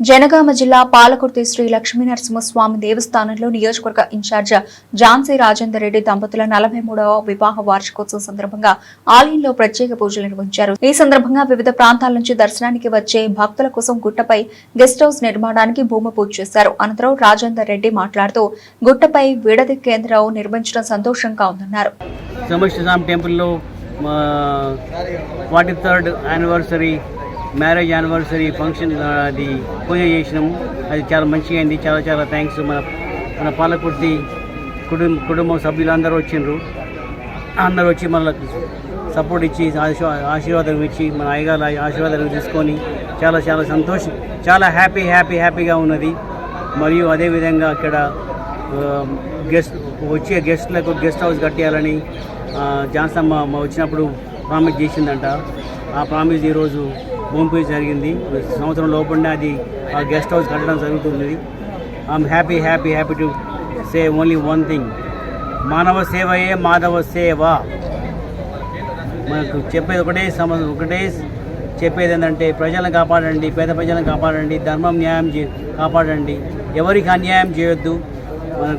జనగామ జిల్లా పాలకుర్తి శ్రీ లక్ష్మీనరసింహస్వామి దేవస్థానంలో నియోజకవర్గ ఇన్ఛార్జ్ ఝాన్సీ రాజేందర్ రెడ్డి దంపతుల నలభై మూడవ వివాహ వార్షికోత్సవం సందర్భంగా ఆలయంలో ప్రత్యేక పూజలు నిర్వహించారు. ఈ సందర్భంగా వివిధ ప్రాంతాల నుంచి దర్శనానికి వచ్చే భక్తుల కోసం గుట్టపై గెస్ట్ హౌస్ నిర్మాణానికి భూమి పూజ చేశారు. అనంతరం రాజేందర్ రెడ్డి మాట్లాడుతూ గుట్టపై విడది కేంద్రం నిర్మించడం సంతోషంగా ఉందన్నారు. టెంపుల్లో forty third anniversary marriage anniversary function అది పూజ చేసినాము. అది చాలా మంచిగా అయింది. చాలా చాలా థ్యాంక్స్ మన మన పాలకుర్తి కుటుంబ కుటుంబం సభ్యులందరూ వచ్చిండ్రు. అందరూ వచ్చి మనకు సపోర్ట్ ఇచ్చి ఆశీర్వాదం ఇచ్చి మన అయ్యగారు ఆశీర్వాదాలు తీసుకొని చాలా చాలా సంతోషం చాలా హ్యాపీ హ్యాపీ హ్యాపీగా ఉన్నది. మరియు అదేవిధంగా అక్కడ గెస్ట్ వచ్చే గెస్ట్లకు గెస్ట్ హౌస్ కట్టేయాలని జాన్సమ్మ మా వచ్చినప్పుడు ప్రామిస్ చేసిందంట. ఆ ప్రామిస్ ఈరోజు భూమి జరిగింది. సంవత్సరం లోపలనే అది ఆ గెస్ట్ హౌస్ కట్టడం జరుగుతుంది I'm happy happy happy to say only one thing మానవ సేవయే మాధవ సేవ. మనకు చెప్పేది ఒకటే సమ ఒకటే చెప్పేది ఏంటంటే ప్రజలను కాపాడండి పేద ప్రజలను కాపాడండి ధర్మం న్యాయం చే కాపాడండి. ఎవరికి అన్యాయం చేయొద్దు. మన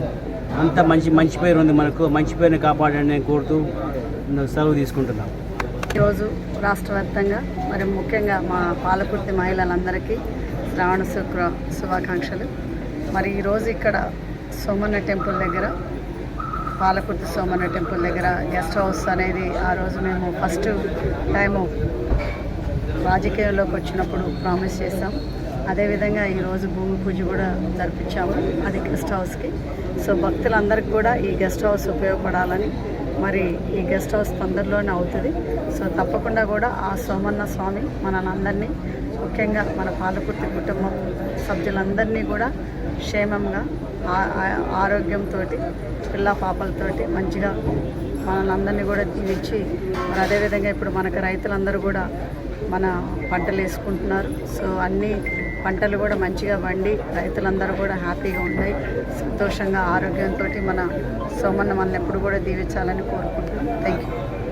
అంత మంచి మంచి పేరు ఉంది మనకు. మంచి పేరుని కాపాడండి అని కోరుతూ సెలవు తీసుకుంటున్నాం ఈరోజు రాష్ట్ర వ్యాప్తంగా మరి ముఖ్యంగా మా పాలకుర్తి మహిళలందరికీ శ్రావణ శుక్ర శుభాకాంక్షలు. మరి ఈరోజు ఇక్కడ సోమన్న టెంపుల్ దగ్గర పాలకుర్తి సోమన్న టెంపుల్ దగ్గర గెస్ట్ హౌస్ అనేది ఆ రోజు మేము ఫస్ట్ టైము రాజకీయంలోకి వచ్చినప్పుడు ప్రామిస్ చేసాం అదేవిధంగా ఈరోజు భూమి పూజ కూడా జరిపించాము అది గెస్ట్ హౌస్కి. సో భక్తులందరికీ కూడా ఈ గెస్ట్ హౌస్ ఉపయోగపడాలని మరి ఈ గెస్ట్ హౌస్ తొందరలోనే అవుతుంది. సో తప్పకుండా కూడా ఆ సోమన్న స్వామి మనందరినీ ముఖ్యంగా మన పాలకుర్తి కుటుంబం సభ్యులందరినీ కూడా క్షేమంగా ఆ- ఆరోగ్యంతో పిల్ల పాపలతోటి మంచిగా మనందరినీ కూడా దీవించి మరి అదేవిధంగా ఇప్పుడు మనకు రైతులందరూ కూడా మన పంటలు వేసుకుంటున్నారు సో అన్నీ పంటలు కూడా మంచిగా వండి రైతులందరూ కూడా హ్యాపీగా ఉన్నాయి సంతోషంగా ఆరోగ్యంతో మన సోమన్న మనల్ని ఎప్పుడు కూడా దీవించాలని కోరుకుంటున్నాం. Thank you